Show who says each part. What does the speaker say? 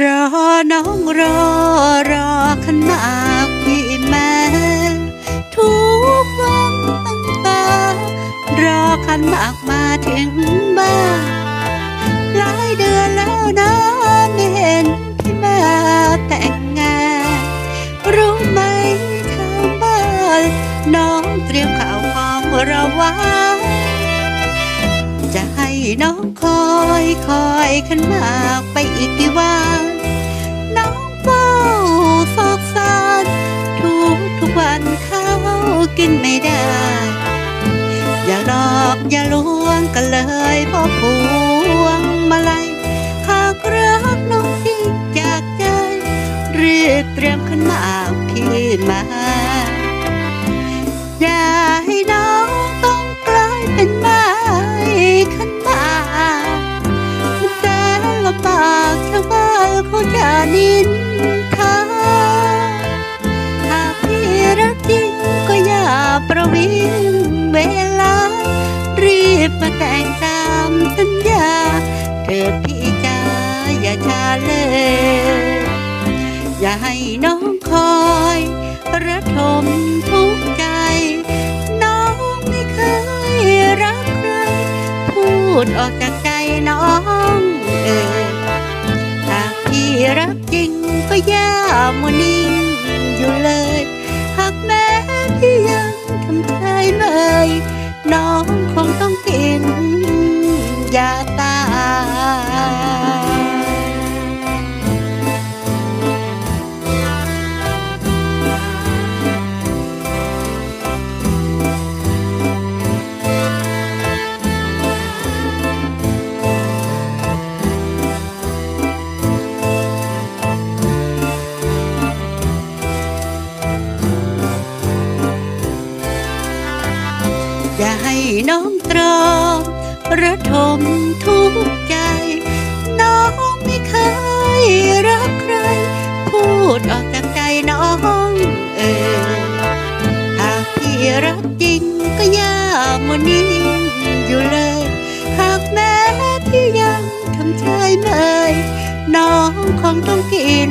Speaker 1: รอน้องรอรอขันมากพี่แม่ทุกวันตั้งตารอขันมากมาถึงบ้านหลายเดือนแล้วนะไม่เห็นพี่แม่แต่งงานรู้ไหมทางบ้านน้องเตรียมข่าวของเราไว้จะให้น้องคอยคอยขันมากไปอีกกี่วัน นไม่ได้ อย่าหลอกอย่าลวงกันเลยพ่อพวงมาลัยหากรักน้องจริงจากใจรีบเตรียมขันมากพี่มา อย่าให้น้องต้องกลายเป็นไม้ขันมาแสนลำบากชาวบ้านเขาจะนินท วิงเวลา รีบมาแต่งตามสัญญาเถิดพี่จ๋าอย่าช้าเลย อย่าให้น้องคอยระทมทุกข์ใจ น้องไม่เคยรักใคร พูดออกจากใจน้องเอ่ยหากพี่รักจริงก็ย่ามัวนิ่ง น้องตรอมระทมทุกใจ น้องไม่เคยรักใคร พูดออกจากใจน้องเออหากพี่รักจริงก็อย่ามัวนิ่งอยู่เลย หากแม้พี่ยังทำใจเมยน้องคงต้องกิน